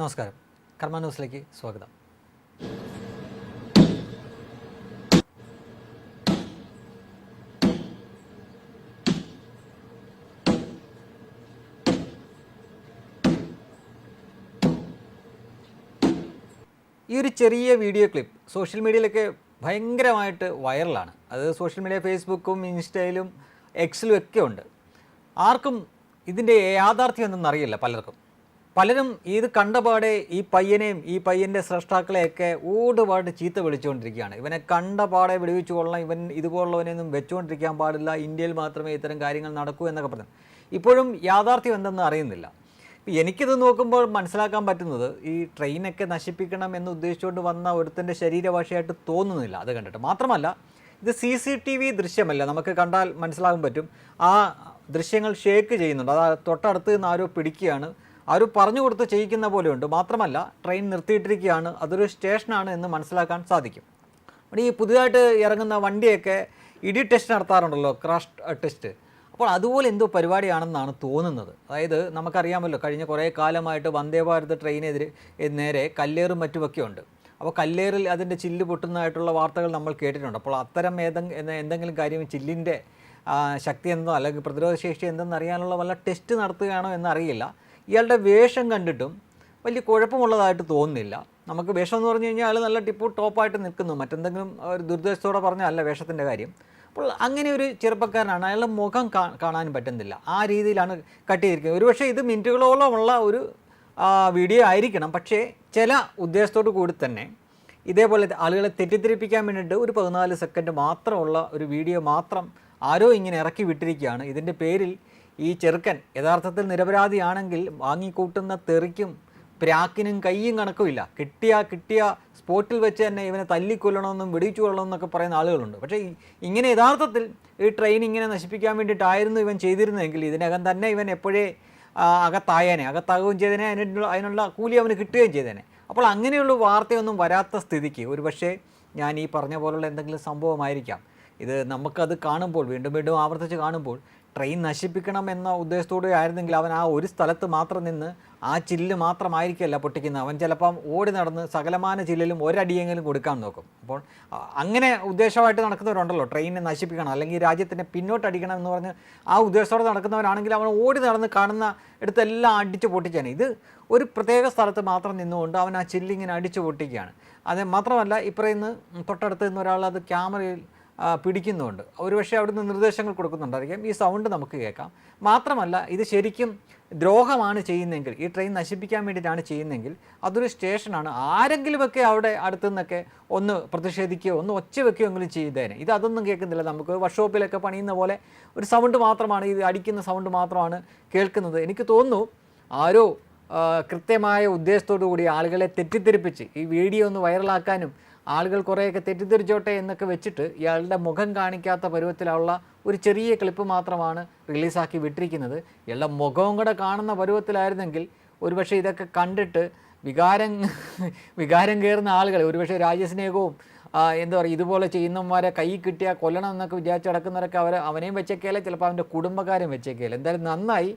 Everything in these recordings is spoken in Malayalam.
നമസ്കാരം. കർമ്മ ന്യൂസിലേക്ക് സ്വാഗതം. ഈ ഒരു ചെറിയ വീഡിയോ ക്ലിപ്പ് സോഷ്യൽ മീഡിയയിലൊക്കെ ഭയങ്കരമായിട്ട് വൈറലാണ്. അത് സോഷ്യൽ മീഡിയ ഫേസ്ബുക്കും ഇൻസ്റ്റയിലും എക്സിലും ഒക്കെ ഉണ്ട്. ആർക്കും ഇതിന്റെ യാഥാർത്ഥ്യം എന്തെന്ന് അറിയില്ല പലർക്കും. പലരും ഇത് കണ്ടപാടെ ഈ പയ്യനെയും ഈ പയ്യന്റെ സ്രഷ്ടാക്കളെയൊക്കെ ഓടുപാട് ചീത്ത വിളിച്ചുകൊണ്ടിരിക്കുകയാണ്. ഇവനെ കണ്ടപാടെ വിളിവിച്ചു കൊള്ളാം ഇവൻ ഇതുപോലുള്ളവനെയൊന്നും വെച്ചുകൊണ്ടിരിക്കാൻ പാടില്ല ഇന്ത്യയിൽ മാത്രമേ ഇത്തരം കാര്യങ്ങൾ നടക്കൂ എന്നൊക്കെ പറഞ്ഞു. ഇപ്പോഴും യാഥാർത്ഥ്യം എന്തെന്ന് അറിയുന്നില്ല. എനിക്കിത് നോക്കുമ്പോൾ മനസ്സിലാക്കാൻ പറ്റുന്നത് ഈ ട്രെയിനൊക്കെ നശിപ്പിക്കണം എന്ന് ഉദ്ദേശിച്ചുകൊണ്ട് വന്ന ഒരുത്തന്റെ ശരീരഭാഷയായിട്ട് തോന്നുന്നില്ല അത് കണ്ടിട്ട്. മാത്രമല്ല ഇത് സി സി ടി വി ദൃശ്യമല്ല. നമുക്ക് കണ്ടാൽ മനസ്സിലാകാൻ പറ്റും. ആ ദൃശ്യങ്ങൾ ഷേക്ക് ചെയ്യുന്നുണ്ട്. അത് തൊട്ടടുത്ത് നിന്ന് ആരോ പിടിക്കുകയാണ്. ആരോ പറഞ്ഞു കൊടുത്ത് ചെയ്യിക്കുന്ന പോലെയുണ്ട്. മാത്രമല്ല ട്രെയിൻ നിർത്തിയിട്ടിരിക്കുകയാണ്. അതൊരു സ്റ്റേഷനാണ് എന്ന് മനസ്സിലാക്കാൻ സാധിക്കും. ഈ പുതിയതായിട്ട് ഇറങ്ങുന്ന വണ്ടിയൊക്കെ ഇടി ടെസ്റ്റ് നടത്താറുണ്ടല്ലോ ക്രാഷ് ടെസ്റ്റ് അപ്പോൾ അതുപോലെ എന്തോ പരിപാടിയാണെന്നാണ് തോന്നുന്നത്. അതായത് നമുക്കറിയാമല്ലോ കഴിഞ്ഞ കുറേ കാലമായിട്ട് വന്ദേ ഭാരത് ട്രെയിനെതിരെ നേരെ കല്ലേറും മറ്റുമൊക്കെ ഉണ്ട്. അപ്പോൾ കല്ലേറിൽ അതിന്റെ ചില്ല് പൊട്ടുന്നതായിട്ടുള്ള വാർത്തകൾ നമ്മൾ കേട്ടിട്ടുണ്ട്. അപ്പോൾ അത്തരം ഏതെങ്കിലും എന്തെങ്കിലും കാര്യം ചില്ലിന്റെ ശക്തി എന്തോ അല്ലെങ്കിൽ പ്രതിരോധ ശേഷി എന്തെന്ന് അറിയാനുള്ള വല്ല ടെസ്റ്റ് നടത്തുകയാണോ എന്നറിയില്ല. ഇയാളുടെ വേഷം കണ്ടിട്ടും വലിയ കുഴപ്പമുള്ളതായിട്ട് തോന്നുന്നില്ല. നമുക്ക് വേഷം എന്ന് പറഞ്ഞു കഴിഞ്ഞാൽ നല്ല ടിപ്പു ടോപ്പായിട്ട് നിൽക്കുന്നു. മറ്റെന്തെങ്കിലും ഒരു ദുർദ്ദേശത്തോടെ പറഞ്ഞല്ല വേഷത്തിന്റെ കാര്യം. അപ്പോൾ അങ്ങനെ ഒരു ചെറുപ്പക്കാരനാണ്. അയാളുടെ മുഖം കാണാൻ പറ്റുന്നില്ല. ആ രീതിയിലാണ് കട്ട് ചെയ്തിരിക്കുന്നത്. ഒരുപക്ഷെ ഇത് മിനിറ്റുകളോളമുള്ള ഒരു വീഡിയോ ആയിരിക്കണം. പക്ഷേ ചില ഉദ്ദേശത്തോടു കൂടി തന്നെ ഇതേപോലെ ആളുകളെ തെറ്റിദ്ധരിപ്പിക്കാൻ വേണ്ടിയിട്ട് ഒരു പതിനാല് സെക്കൻഡ് മാത്രമുള്ള ഒരു വീഡിയോ മാത്രം ആരോ ഇങ്ങനെ ഇറക്കി വിട്ടിരിക്കുകയാണ്. ഇതിന്റെ പേരിൽ ഈ ചെറുക്കൻ യഥാർത്ഥത്തിൽ നിരപരാധിയാണെങ്കിൽ വാങ്ങിക്കൂട്ടുന്ന തെറിക്കും പ്രാക്കിനും കയ്യും കണക്കുമില്ല. കിട്ടിയ കിട്ടിയ സ്പോട്ടിൽ വെച്ച് തന്നെ ഇവനെ തല്ലിക്കൊല്ലണമെന്നും വെടിച്ചു കൊള്ളണമെന്നൊക്കെ പറയുന്ന ആളുകളുണ്ട്. പക്ഷേ ഇങ്ങനെ യഥാർത്ഥത്തിൽ ഈ ട്രെയിൻ ഇങ്ങനെ നശിപ്പിക്കാൻ വേണ്ടിയിട്ടായിരുന്നു ഇവൻ ചെയ്തിരുന്നതെങ്കിൽ ഇതിനകം തന്നെ ഇവൻ എപ്പോഴേ അകത്തായേനെ അകത്താകുകയും ചെയ്തേനെ അതിനുള്ള അതിനുള്ള കൂലി അവന് കിട്ടുകയും ചെയ്തേനെ. അപ്പോൾ അങ്ങനെയുള്ള വാർത്തയൊന്നും വരാത്ത സ്ഥിതിക്ക് ഒരു പക്ഷേ ഞാൻ ഈ പറഞ്ഞ പോലുള്ള എന്തെങ്കിലും സംഭവമായിരിക്കാം. ഇത് നമുക്കത് കാണുമ്പോൾ വീണ്ടും വീണ്ടും ആവർത്തിച്ച് കാണുമ്പോൾ ട്രെയിൻ നശിപ്പിക്കണം എന്ന ഉദ്ദേശത്തോടെ ആയിരുന്നെങ്കിൽ അവൻ ആ ഒരു സ്ഥലത്ത് മാത്രം നിന്ന് ആ ചില്ല് മാത്രമായിരിക്കില്ല പൊട്ടിക്കുന്നത്. അവൻ ചിലപ്പം ഓടി നടന്ന് സകലമാന ചില്ലിലും ഒരടിയെങ്കിലും കൊടുക്കാൻ നോക്കും. അപ്പോൾ അങ്ങനെ ഉദ്ദേശമായിട്ട് നടക്കുന്നവരുണ്ടല്ലോ. ട്രെയിനിനെ നശിപ്പിക്കണം അല്ലെങ്കിൽ രാജ്യത്തിനെ പിന്നോട്ടടിക്കണം എന്ന് പറഞ്ഞ് ആ ഉദ്ദേശത്തോടെ നടക്കുന്നവരാണെങ്കിൽ അവൻ ഓടി നടന്ന് കാണുന്ന എടുത്തെല്ലാം അടിച്ച് പൊട്ടിച്ചാണ് ഇത് ഒരു പ്രത്യേക സ്ഥലത്ത് മാത്രം നിന്നുകൊണ്ട് അവൻ ആ ചില്ലിങ്ങനെ അടിച്ചു പൊട്ടിക്കുകയാണ്. അത് മാത്രമല്ല ഇപ്പറയുന്ന തൊട്ടടുത്ത് നിന്ന് ഒരാൾ അത് ക്യാമറയിൽ ആ, പിടിക്കുന്നുണ്ട്. ഒരുപക്ഷെ അവിടുന്ന് നിർദ്ദേശങ്ങൾ കൊടുക്കുന്നുണ്ടായിരിക്കാം. ഈ സൗണ്ട് നമുക്ക് കേൾക്കാം. മാത്രമല്ല ഇത് ശരിക്കും ദ്രോഹമാണ് ചെയ്യുന്നതെങ്കിൽ ഈ ട്രെയിൻ നശിപ്പിക്കാൻ വേണ്ടിയിട്ടാണ് ചെയ്യുന്നതെങ്കിൽ അതൊരു സ്റ്റേഷനാണ് ആരെങ്കിലുമൊക്കെ അവിടെ അടുത്തു നിന്നൊക്കെ ഒന്ന് പ്രതിഷേധിക്കുകയോ ഒന്ന് ഒച്ച വെക്കുകയോ എങ്കിലും ചെയ്തേനെ. ഇത് അതൊന്നും കേൾക്കുന്നില്ല. നമുക്ക് വർക്ക്ഷോപ്പിലൊക്കെ പണിയുന്ന പോലെ ഒരു സൗണ്ട് മാത്രമാണ് ഇത് അടിക്കുന്ന സൗണ്ട് മാത്രമാണ് കേൾക്കുന്നത്. എനിക്ക് തോന്നുന്നു ആരോ കൃത്യമായ ഉദ്ദേശത്തോടു കൂടി ആളുകളെ തെറ്റിദ്ധരിപ്പിച്ച് ഈ വീഡിയോ ഒന്ന് വൈറലാക്കാനും ആളുകൾ കുറേയൊക്കെ തെറ്റിദ്ധരിച്ചോട്ടെ എന്നൊക്കെ വെച്ചിട്ട് ഇയാളുടെ മുഖം കാണിക്കാത്ത പരുവത്തിലുള്ള ഒരു ചെറിയ ക്ലിപ്പ് മാത്രമാണ് റിലീസാക്കി വിട്ടിരിക്കുന്നത്. ഇയാളുടെ മുഖവും കൂടെ കാണുന്ന പരുവത്തിലായിരുന്നെങ്കിൽ ഒരുപക്ഷെ ഇതൊക്കെ കണ്ടിട്ട് വികാരം വികാരം കയറുന്ന ആളുകൾ ഒരുപക്ഷെ രാജ്യസ്നേഹവും എന്താ പറയുക ഇതുപോലെ ചെയ്യുന്നവന്മാരെ കൈ കിട്ടിയാൽ കൊല്ലണം എന്നൊക്കെ വിചാരിച്ച് നടക്കുന്നവരൊക്കെ അവർ അവനെയും വെച്ചേക്കേല ചിലപ്പോൾ അവന്റെ കുടുംബക്കാരും വെച്ചേക്കേല. എന്തായാലും നന്നായി.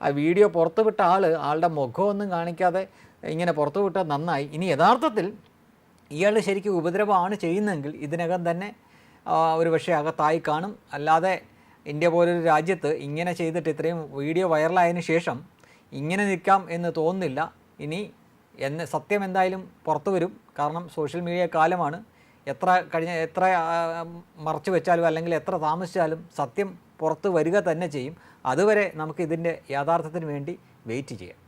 ആ വീഡിയോ പുറത്തുവിട്ട ആൾ ആളുടെ മുഖമൊന്നും കാണിക്കാതെ ഇങ്ങനെ പുറത്തുവിട്ടാൽ നന്നായി. ഇനി യഥാർത്ഥത്തിൽ ഇയാൾ ശരിക്കും ഉപദ്രവമാണ് ചെയ്യുന്നതെങ്കിൽ ഇതിനകം തന്നെ ഒരു പക്ഷേ അകത്തായി കാണും. അല്ലാതെ ഇന്ത്യ പോലൊരു രാജ്യത്ത് ഇങ്ങനെ ചെയ്തിട്ട് ഇത്രയും വീഡിയോ വൈറലായതിനു ശേഷം ഇങ്ങനെ നിൽക്കാം എന്ന് തോന്നുന്നില്ല. ഇനി എന്ന് സത്യം എന്തായാലും പുറത്തു വരും. കാരണം സോഷ്യൽ മീഡിയ കാലമാണ്. എത്ര കഴിഞ്ഞ എത്ര മറച്ചു വെച്ചാലും അല്ലെങ്കിൽ എത്ര താമസിച്ചാലും സത്യം പുറത്ത് വരിക തന്നെ ചെയ്യും. അതുവരെ നമുക്ക് ഇതിന്റെ യാഥാർത്ഥ്യത്തിന് വേണ്ടി വെയിറ്റ് ചെയ്യാം.